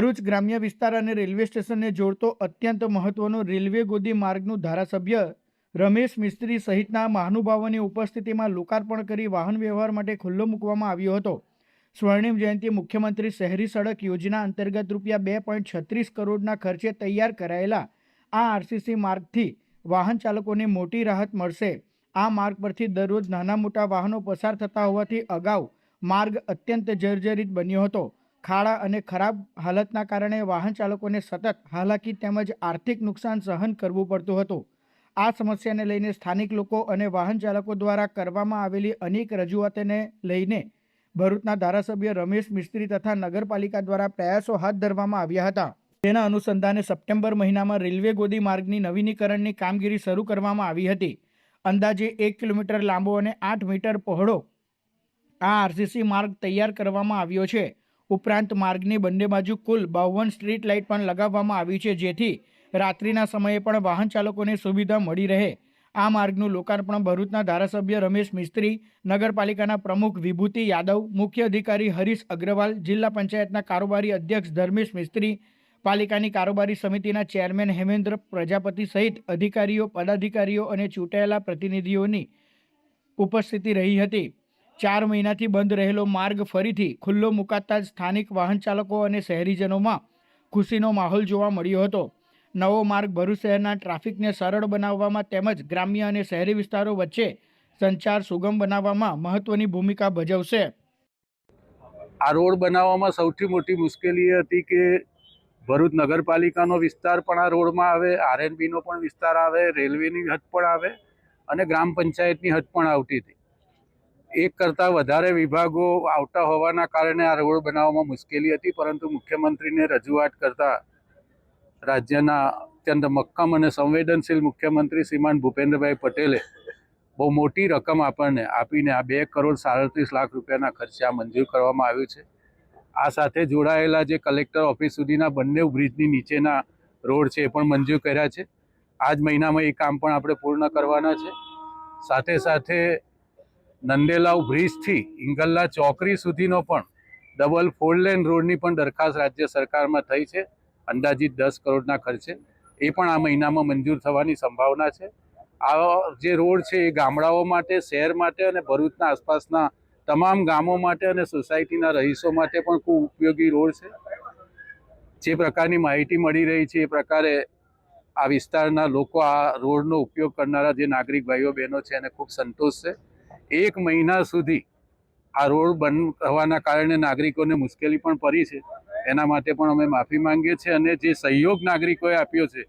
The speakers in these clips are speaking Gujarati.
ભરૂચ ગ્રામ્ય વિસ્તાર અને રેલવે સ્ટેશનને જોડતો અત્યંત મહત્વનો રેલવે ગોદી માર્ગનું ધારાસભ્ય રમેશ મિસ્ત્રી સહિતના મહાનુભાવોની ઉપસ્થિતિમાં લોકાર્પણ કરી વાહન વ્યવહાર માટે ખુલ્લો મૂકવામાં આવ્યો હતો. સ્વર્ણિમ જયંતિ મુખ્યમંત્રી શહેરી સડક યોજના અંતર્ગત રૂપિયા બે પોઈન્ટ છત્રીસ કરોડના ખર્ચે તૈયાર કરાયેલા આ આરસીસી માર્ગથી વાહન ચાલકોને મોટી રાહત મળશે. આ માર્ગ પરથી દરરોજ નાના મોટા વાહનો પસાર થતા હોવાથી અગાઉ માર્ગ અત્યંત જર્જરિત બન્યો હતો. ખાડા અને ખરાબ હાલતના કારણે વાહન ચાલકોને સતત હાલાકી તેમજ આર્થિક નુકસાન સહન કરવું પડતું હતું. આ સમસ્યાને લઈને સ્થાનિક લોકો અને વાહન ચાલકો દ્વારા કરવામાં આવેલી અનેક રજૂઆતોને લઈને ભરૂચના ધારાસભ્ય રમેશ મિસ્ત્રી તથા નગરપાલિકા દ્વારા પ્રયાસો હાથ ધરવામાં આવ્યા હતા. તેના અનુસંધાને સપ્ટેમ્બર મહિનામાં રેલવે ગોદી માર્ગની નવીનીકરણની કામગીરી શરૂ કરવામાં આવી હતી. અંદાજે એક કિલોમીટર લાંબો અને આઠ મીટર પહોળો આ આરસીસી માર્ગ તૈયાર કરવામાં આવ્યો છે. ઉપરાંત માર્ગની બંને બાજુ કુલ બાવન સ્ટ્રીટ લાઇટ પણ લગાવવામાં આવી છે, જેથી રાત્રિના સમયે પણ વાહન ચાલકોને સુવિધા મળી રહે. આ માર્ગનું લોકાર્પણ ભરૂચના ધારાસભ્ય રમેશ મિસ્ત્રી, નગરપાલિકાના પ્રમુખ વિભૂતિ યાદવ, મુખ્ય અધિકારી હરીશ અગ્રવાલ, જિલ્લા પંચાયતના કારોબારી અધ્યક્ષ ધર્મેશ મિસ્ત્રી, પાલિકાની કારોબારી સમિતિના ચેરમેન હેમેન્દ્ર પ્રજાપતિ સહિત અધિકારીઓ, પદાધિકારીઓ અને ચૂંટાયેલા પ્રતિનિધિઓની ઉપસ્થિતિ રહી હતી. ચાર મહિનાથી બંધ રહેલો માર્ગ ફરીથી ખુલ્લો મુકાતા જ સ્થાનિક વાહન ચાલકો અને શહેરીજનોમાં ખુશીનો માહોલ જોવા મળ્યો હતો. નવો માર્ગ ભરૂચ શહેરના ટ્રાફિકને સરળ બનાવવામાં તેમજ ગ્રામ્ય અને શહેરી વિસ્તારો વચ્ચે સંચાર સુગમ બનાવવામાં મહત્વની ભૂમિકા ભજવશે. આ રોડ બનાવવામાં સૌથી મોટી મુશ્કેલી એ હતી કે ભરૂચ નગરપાલિકાનો વિસ્તાર પણ આ રોડમાં આવે, આરએનબીનો પણ વિસ્તાર આવે, રેલવેની હદ પણ આવે અને ગ્રામ પંચાયતની હદ પણ આવતી હતી. એક કરતાં વધારે વિભાગો આવતા હોવાના કારણે આ રોડ બનાવવામાં મુશ્કેલી હતી, પરંતુ મુખ્યમંત્રીને રજૂઆત કરતા રાજ્યના અત્યંત મક્કમ અને સંવેદનશીલ મુખ્યમંત્રી શ્રીમાન ભૂપેન્દ્રભાઈ પટેલે બહુ મોટી રકમ આપણને આપીને આ બે કરોડ સાડત્રીસ લાખ રૂપિયાના ખર્ચે આ મંજૂર કરવામાં આવ્યું છે. આ સાથે જોડાયેલા જે કલેક્ટર ઓફિસ સુધીના બંને બ્રિજની નીચેના રોડ છે એ પણ મંજૂર કર્યા છે. આ જ મહિનામાં એ કામ પણ આપણે પૂર્ણ કરવાના છે. સાથે સાથે નંદેલાવ બ્રિજથી ઇંગલ્લા ચોકરી સુધીનો પણ ડબલ ફોર લેન રોડની પણ દરખાસ્ત રાજ્ય સરકારમાં થઈ છે. અંદાજિત દસ કરોડના ખર્ચે. એ પણ આ મહિનામાં મંજૂર થવાની સંભાવના છે. આ જે રોડ છે એ ગામડાઓ માટે, શહેર માટે અને ભરૂચના આસપાસના તમામ ગામો માટે અને સોસાયટીના રહીશો માટે પણ ખૂબ ઉપયોગી રોડ છે. જે પ્રકારની માહિતી મળી રહી છે એ પ્રકારે આ વિસ્તારના લોકો આ રોડનો ઉપયોગ કરનારા જે નાગરિક ભાઈઓ બહેનો છે એને ખૂબ સંતોષ છે. એક મહિના સુધી આ રોડ બંધ થવાના કારણે નાગરિકોને મુશ્કેલી પણ પડી છે. એના માટે પણ અમે માફી માંગીએ છીએ અને જે સહયોગ નાગરિકોએ આપ્યો છે,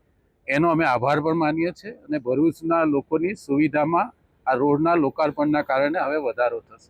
એનો અમે આભાર પણ માનીએ છીએ અને ભરૂચના લોકોની સુવિધામાં આ રોડના લોકાર્પણના કારણે હવે વધારો થશે.